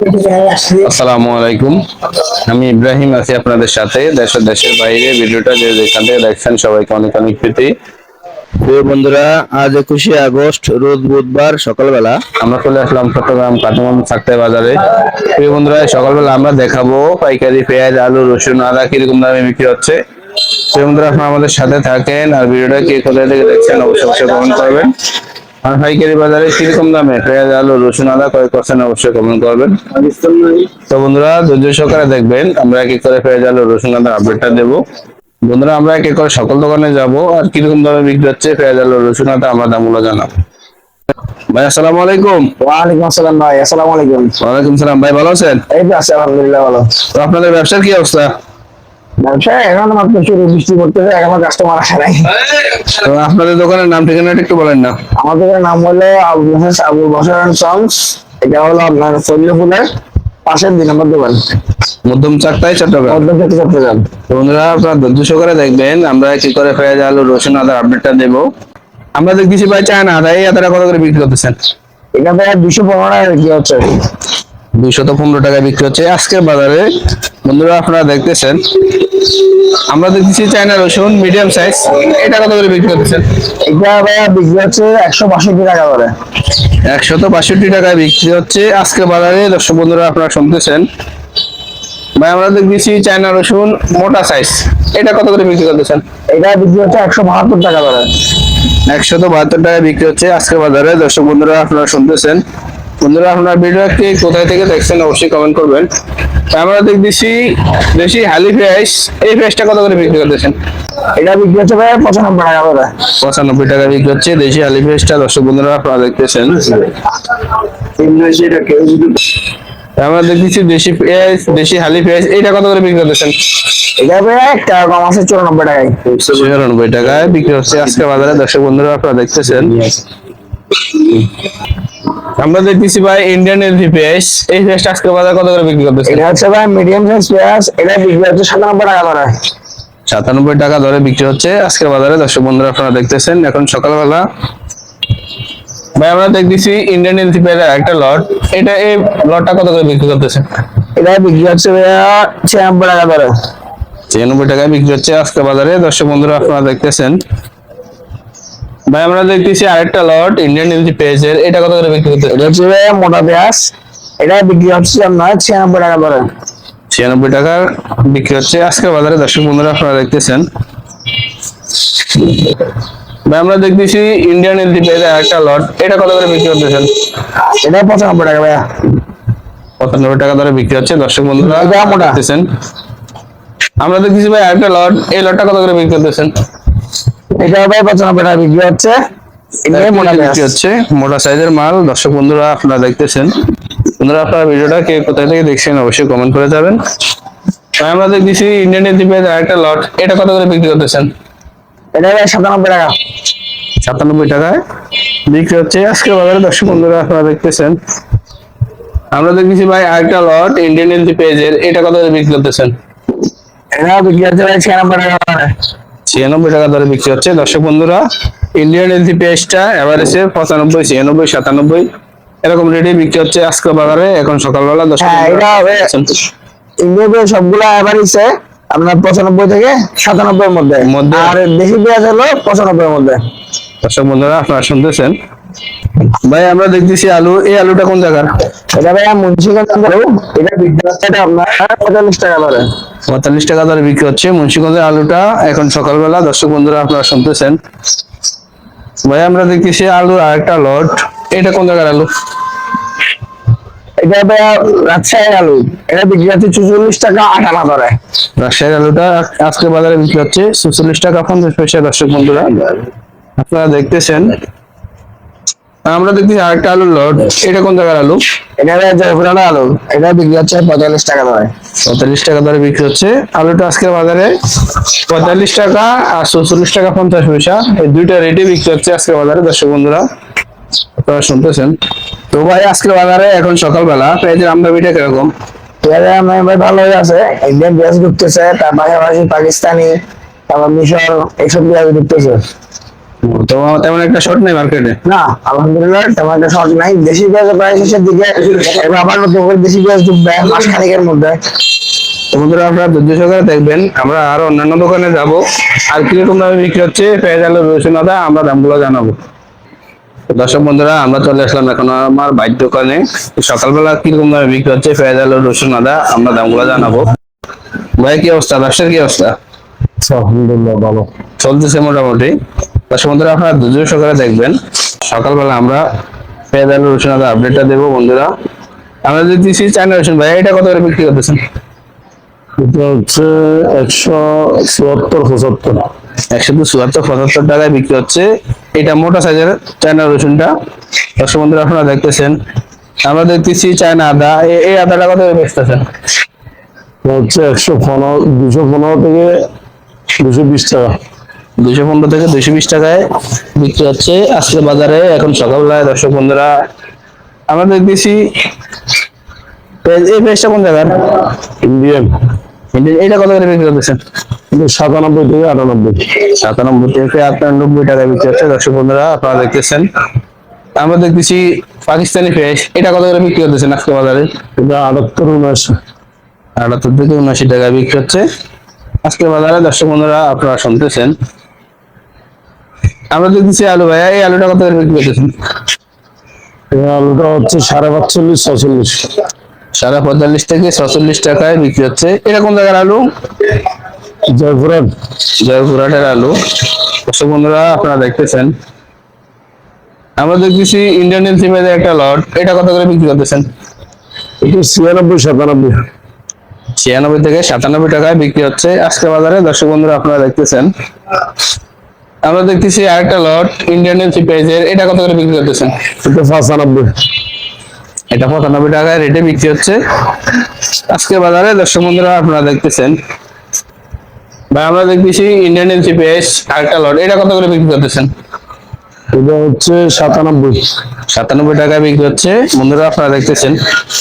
আসসালামু আলাইকুম। আমি ইব্রাহিম আছি আপনাদের সাথে, দেশ দেশের বাইরে। ভিডিওটা যে যেখান থেকে দেখছেন সবাইকে অনেক অনেক প্রীতি। প্রিয় বন্ধুরা, আজ একুশে আগস্ট, রোজ বুধবার সকালবেলা আমরা চলে আসলাম চট্টগ্রাম কাটমন থাকতে বাজারে। প্রিয় বন্ধুরা সকালবেলা আমরা দেখাবো পাইকারি পেঁয়াজ, আলু, রসুন, আদা কীরকম দামে বিক্রি হচ্ছে। প্রিয় বন্ধুরা, আপনারা আমাদের সাথে থাকেন আর ভিডিওটা কে কোথায় থেকে দেখছেন অবশ্যই অবশ্যই কমেন্ট করবেন। আর পাইকারি বাজারে কীরকম দামে? পেঁয়াজ আলু রসুন আদা কয় করছেন অবশ্যই কমেন্ট করবেন। তো বন্ধুরা ধৈর্য সহকারে দেখবেন আমরা এক এক করে পেঁয়াজ আলু রসুন আদার আপডেটটা দেবো। বন্ধুরা আমরা এক এক করে সকল দোকানে যাব আর কীরকম দামে বিক্রি হচ্ছে পেঁয়াজ আলু রসুন আদা আমরা দামগুলো জানাব। ভাই আসসালামু আলাইকুম। ওয়ালাইকুম আসসালাম ভাই আসসালামু আলাইকুম। ওয়ালাইকুম সালাম। ভাই ভালো আছেন? এই তো আছে আলহামদুলিল্লাহ ভালো। তো আপনাদের ব্যবসার কি অবস্থা? ব্যবসা এখন মাত্র শুরু বৃষ্টি পড়তেছে এখনও কাস্টমার আসে নাই। তো আপনাদের দোকানের নাম ঠিকানাটা একটু বলেন না। আমাদের নাম হলো আবু বসর সংস এটা হলো আপনার পাশের দুই নম্বর দোকান। মধ্যম চাকতাই চট্টগ্রাম। মধ্যম থেকে চট্টগ্রাম। তো বন্ধুরা আপনারা ধৈর্য সহকারে দেখবেন আমরা কি করে পেঁয়াজ আলু রসুন আদার আপডেটটা দেবো। আমরা দেখতেছি ভাই চায়না আদা এই আদাটা কত করে বিক্রি করতেছেন? এখানে দুশো পনেরো টাকা কি হচ্ছে। দুইশত পনেরো টাকা বিক্রি হচ্ছে। আজকের বাজারে বন্ধুরা আপনারা দেখতেছেন আমরা দেখতেছি চায়না রসুন মিডিয়াম সাইজ এটা কত করে বিক্রি করতেছেন এটা ভাইয়া বিক্রি হচ্ছে একশো বাষট্টি টাকা করে। একশত বাষট্টি টাকায় বিক্রি হচ্ছে আজকে বাজারে। দর্শক বন্ধুরা আপনারা শুনতেছেন। ভাই আমরা দেখতেছি চায়না রসুন মোটা সাইজ এটা কত করে বিক্রি করতেছেন? এটা বিক্রি হচ্ছে একশো বাহাত্তর টাকা করে। একশত বাহাত্তর টাকায় বিক্রি হচ্ছে আজকে বাজারে। দর্শক বন্ধুরা আপনারা শুনতেছেন। বন্ধুরা আপনার ভিডিওটি কোথায় থেকে দেখছেন অবশ্যই কমেন্ট করবেন। আমরা দেখতেছি দেশি হালি ফ্রেশ এই ফ্রেশটা কত করে বিক্রি করতেছেন? এটা বিক্রি হচ্ছে ভাইয়া পঁচানব্বই টাকা করে। পঁচানব্বই টাকা বিক্রি হচ্ছে। দেশি হালি ফ্রেশটা দর্শক বন্ধুরা আপনারা দেখতেছেন। আমরা দেখতেছি দেশি পেঁয়াজ দেশি হালি পেঁয়াজ এটা কত করে বিক্রি করতেছেন? এটা ভাইয়া এক টাকা কম আছে চুরানব্বই টাকায়। নিরানব্বই টাকায় বিক্রি হচ্ছে আজকে বাজারে। দর্শক বন্ধুরা আপনারা দেখতেছেন। আমরা দেখতেছি ভাই ইন্ডিয়ান এলপি পেঁয়াজ এই পেঁয়াজটা আজকে বাজারে কত করে বিক্রি করতেছেন এটা হচ্ছে ভাই মিডিয়াম সাইজ পেঁয়াজ এটা বিক্রি হচ্ছে সাতানব্বই টাকা করে। সাতানব্বই টাকা দরে বিক্রি হচ্ছে আজকের বাজারে। দর্শক বন্ধুরা আপনারা দেখতেছেন এখন সকালবেলা। ভাই আমরা দেখতেছি ইন্ডিয়ান এলসি পেঁয়াজের একটা লট এটা এই লটটা কত করে বিক্রি করতেছেন এটা বিক্রি হচ্ছে ভাইয়া ছিয়ানব্বই টাকা করে ছিয়ানব্বই টাকায় বিক্রি হচ্ছে আজকে বাজারে। দর্শক বন্ধুরা আপনারা দেখতেছেন। ভাই আমরা দেখতেছি আরেকটা লট ইন্ডিয়ান এলসি পেঁয়াজের এটা কত করে বিক্রি করতে এটা হচ্ছে মোটা পেঁয়াজ। এটা বিক্রি হচ্ছে আপনার ছিয়ানব্বই টাকা করে। ছিয়ানব্বই টাকার বিক্রি হচ্ছে। আজকের বাজারে দর্শক বন্ধুরা আপনারা দেখতেছেন। ভাই আমরা দেখতেছি ইন্ডিয়ান এলসি পেঁয়াজের আরেকটা লট এটা কত করে বিক্রি করতেছেন এটা পঁচানব্বই টাকা ভাইয়া। পঁচানব্বই টাকা ধরে বিক্রি হচ্ছে। দর্শক বন্ধুরা মোটা। আমরা দেখতেছি ভাই আরেকটা লট এই লটটা কত করে বিক্রি করতেছেন এটা ভাই পঁচানব্বই টাকা বিক্রি হচ্ছে মোটা সাইজের মাল। দর্শক বন্ধুরা আপনারা দেখতেছেন। বন্ধুরা আপনারা ভিডিওটা কে কোথায় থেকে দেখছেন অবশ্যই কমেন্ট করে যাবেন। আমরা দেখতেছি লট এটা কত করে বিক্রি করতেছেন? এটা ভাই সাতানব্বই টাকা। সাতানব্বই টাকায়। বিক্রি হচ্ছে আজকে বাজারে। দর্শক বন্ধুরা আপনারা দেখতেছেন। আমরা দেখতেছি ভাই আরেকটা লট ইন্ডিয়ান পেজের এটা কত করে বিক্রি করতেছেন? এটা বিক্রি হচ্ছে ভাই ছিয়ানব্বই টাকা। করে ছিয়ানব্বই টাকা দরে বিক্রি হচ্ছে দর্শক বন্ধুরা ইন্ডিয়ান এলসি পেঁয়াজটা এভারেজে পঁচানব্বই ছিয়ানব্বই সাতানব্বই এরকম রেটে বিক্রি হচ্ছে আজকে বাজারে এখন সকালবেলা দশ। ইন্ডিয়া সবগুলো এভারেজে আপনার পঁচানব্বই থেকে সাতানব্বই এর মধ্যে মধ্যে। আর বেশি পেঁয়াজ হলো পঁচানব্বই এর মধ্যে দর্শক বন্ধুরা আপনারা শুনতেছেন ভাই আমরা দেখতেছি আলু। এই আলুটা কোন জায়গার? এটা ভাই মুন্সিগঞ্জ আলু, এটা বিক্রি হচ্ছে এটা আপনার পঁয়তাল্লিশ টাকা করে পঁয়তাল্লিশ টাকা দরে বিক্রি হচ্ছে মুন্সিগঞ্জের আলুটা। এখন সকালবেলা দর্শক বন্ধুরা আপনারা শুনতেছেন। ভাই আমরা দেখতেছি আলু আরেকটা লট। এটা কোন জায়গার আলু? এটা ভাই রাজশাহীর আলু। এটা বিক্রি হচ্ছে চুচল্লিশ টাকা আটানা করে রাজশাহীর আলুটা আজকে বাজারে বিক্রি হচ্ছে সুচল্লিশ টাকা পঞ্চাশ পয়সা দর্শক বন্ধুরা। আপনারা দেখতেছেন আমরা দেখতেছি আরেকটা আলুর লট। এটা কোন জায়গার আলু? এটা জয়পুরানা আলু। এটা বিক্রি হচ্ছে পঁয়তাল্লিশ টাকা করে পঁয়তাল্লিশ টাকা দরে বিক্রি হচ্ছে। আলুটা আজকের বাজারে পঁয়তাল্লিশ টাকা আর চৌচল্লিশ টাকা পঞ্চাশ পয়সা। এই দুইটা রেটে বিক্রি হচ্ছে আজকের বাজারে দর্শক বন্ধুরা। আপনারা শুনতেছেন। তো ভাই আজকের বাজারে এখন সকালবেলা পেঁয়াজের আমদানিটা কীরকম? পেঁয়াজের আমার ভাই ভালো হয়ে আছে। ইন্ডিয়ান পেঁয়াজ ঢুকতেছে তার পাশাপাশি পাকিস্তানি তারপর মিশর এইসব পেঁয়াজ ঢুকতেছে তো তেমন একটা শর্ট নেই মার্কেটে না আলহামদুলিল্লাহ তেমন একটা শর্ট নাই। দেশি পেঁয়াজ প্রায় শেষের দিকে এবার আবার নতুন করে দেশি পেঁয়াজ ঢুকবে মাস খানিকের মধ্যে বন্ধুরা আপনারা ধৈর্য সহকারে দেখবেন আমরা আরও অন্যান্য দোকানে যাব। আর কীরকম দামে বিক্রি হচ্ছে পেঁয়াজ আলু রসুন আদা আমরা দামগুলো জানাব। দর্শক বন্ধুরা আমরা চলে আসলাম এখন আমার বাইর দোকানে। সকালবেলা কীরকম দামে বিক্রি হচ্ছে পেঁয়াজ আলু রসুন আদা আমরা দামগুলো জানাব। ভাই কি অবস্থা? ব্যবসার কি অবস্থা? আলহামদুলিল্লাহ ভালো। চলতেছে মোটামুটি। বন্ধুরা আপনারা ধৈর্য সহকারে দেখবেন। সকালবেলা আমরা পেঁয়াজ আলু রসুন আদা আপডেটটা দেবো বন্ধুরা। আমরা যদি দিচ্ছি চায়না রসুন ভাই এটা কত করে বিক্রি করতেছেন? এটা হচ্ছে একশো চুয়াত্তর পঁচাত্তর। একশো চুয়াত্তর পঁচাত্তর টাকায় বিক্রি হচ্ছে। এটা মোটা সাইজের চায়না রসুনটা। দর্শক বন্ধুরা আপনারা দেখতেছেন। আমরা দেখতেছি চায়না আদা। এই আদাটা কত করে বেচতেছেন? হচ্ছে একশো পনেরো দুশো পনেরো থেকে দুশো বিশ টাকা। দুশো পনেরো থেকে দুশো বিশ টাকায় বিক্রি হচ্ছে। আজকে বাজারে এখন সকালবেলায় দর্শক বন্ধুরা আমরা দেখতেছি এই পেঁয়াজটা কোন জায়গার? ইন্ডিয়ান। এটা- কত করে বিক্রি করতেছেন? সাতানব্বই থেকে আটানব্বই। সাতানব্বই থেকে আটানব্বই টাকায় বিক্রি হচ্ছে দর্শক বন্ধুরা আপনারা দেখতেছেন। আমরা দেখতেছি পাকিস্তানি পেঁয়াজ এটা কত করে বিক্রি করতেছেন আজকে বাজারে? এটা আটাত্তর উনআশি। আটাত্তর থেকে উনআশি টাকা বিক্রি হচ্ছে। আজকে বাজারে দর্শক বন্ধুরা আপনারা শুনতেছেন আমরা দেখতেছি আলু ভাইয়া এই আলুটা কত করে বিক্রি করতেছেন? এই আলুটা হচ্ছে সাড়ে পাঁচচল্লিশ ছচল্লিশ সাড়ে পঁয়তাল্লিশ থেকে ছচল্লিশ টাকায় বিক্রি হচ্ছে। এটা কোন জায়গার আলু? জয়পুরাট জয়পুরহাটের আলু। দর্শক বন্ধুরা আপনারা দেখতেছেন। আমরা দেখতেছি ইন্ডিয়ান সিমেন্টের একটা লট। এটা কত করে বিক্রি করতেছেন? এটা ছিয়ানব্বই সাতানব্বই। ছিয়ানব্বই থেকে সাতানব্বই টাকায় বিক্রি হচ্ছে। আজকে বাজারে দর্শক বন্ধুরা আপনারা দেখতেছেন। আমরা দেখতেছি আরেকটা লট ইন্ডিয়ান এলসি পেজের এটা কত করে বিক্রি করতেছেন? এটা পঁচানব্বই। এটা পঁচানব্বই টাকায় রেটে বিক্রি হচ্ছে। আজকে বাজারে দর্শক বন্ধুরা আপনারা দেখতেছেন। ভাই আমরা দেখতেছি ইন্ডিয়ান এলসি পেজ আরেকটা লট এটা কত করে বিক্রি করতেছেন? এটা হচ্ছে সাতানব্বই। সাতানব্বই টাকায় বিক্রি হচ্ছে। বন্ধুরা আপনারা দেখতেছেন।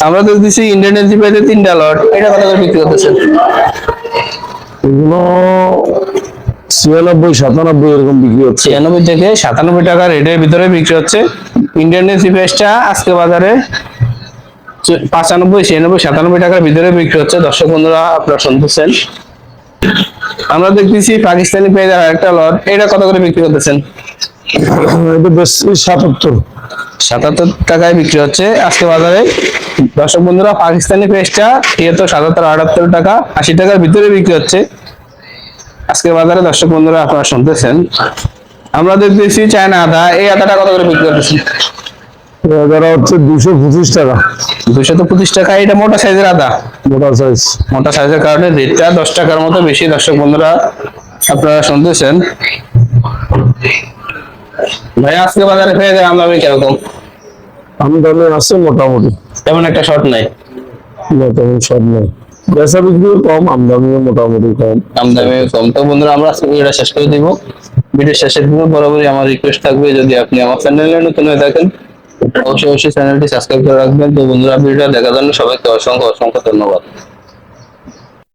আমরা দেখতেছি ইন্ডিয়ান এলসি পেজের তিনটা লট এটা কত করে বিক্রি করতেছেন? এগুলো ছিয়ানব্বই সাতানব্বই এরকম বিক্রি হচ্ছে। ছিয়ানব্বই থেকে সাতানব্বই টাকা রেটের ভিতরে বিক্রি হচ্ছে। ইন্ডিয়ান এসি পেস্টটা আজকে বাজারে পাঁচানব্বই ছিয়ানব্বই সাতানব্বই টাকার ভিতরে বিক্রি হচ্ছে। দর্শক বন্ধুরা আপনারা শুনতেছেন। আমরা দেখতেছি পাকিস্তানি পেঁয়াজের আরেকটা লট। এটা কত করে বিক্রি করতেছেন? সাতাত্তর। সাতাত্তর টাকায় বিক্রি হচ্ছে আজকে বাজারে। দর্শক বন্ধুরা পাকিস্তানি পেস্টটা তিয়াত্তর সাতাত্তর আটাত্তর টাকা আশি টাকার ভিতরে বিক্রি হচ্ছে। আজকে বাজারে দর্শক বন্ধুরা আপনারা শুনতেছেন। আমরা দেখতেছি চায়না আদা। এই আদাটা কত করে বিক্রি করতেছি হচ্ছে দুশো পঁচিশ টাকা। দুশো তো পঁচিশ টাকা। এটা মোটা সাইজের আদা? মোটা সাইজ। মোটা সাইজের কারণে রেটটা দশ টাকার মতো বেশি। দর্শক বন্ধুরা আপনারা শুনতেছেন। ভাই আজকে বাজারে আমদামি কীরকম? আমি আছে মোটামুটি। তেমন একটা শর্ট নাই। তেমন সব নেই। বেচা বিক্রিও কম, আমদানিও মোটামুটি কম। আমদামি কম। তো বন্ধুরা, আমরা আজকে ভিডিওটা শেষ করে দিব। ভিডিও শেষের দিকে বরাবরই আমার রিকোয়েস্ট থাকবে, যদি আপনি আমার চ্যানেলে নতুন হয়ে থাকেন, অবশ্যই অবশ্যই চ্যানেলটি সাবস্ক্রাইব করে রাখবেন। তো বন্ধুরা, ভিডিওটা দেখার জন্য সবাইকে অসংখ্য অসংখ্য ধন্যবাদ।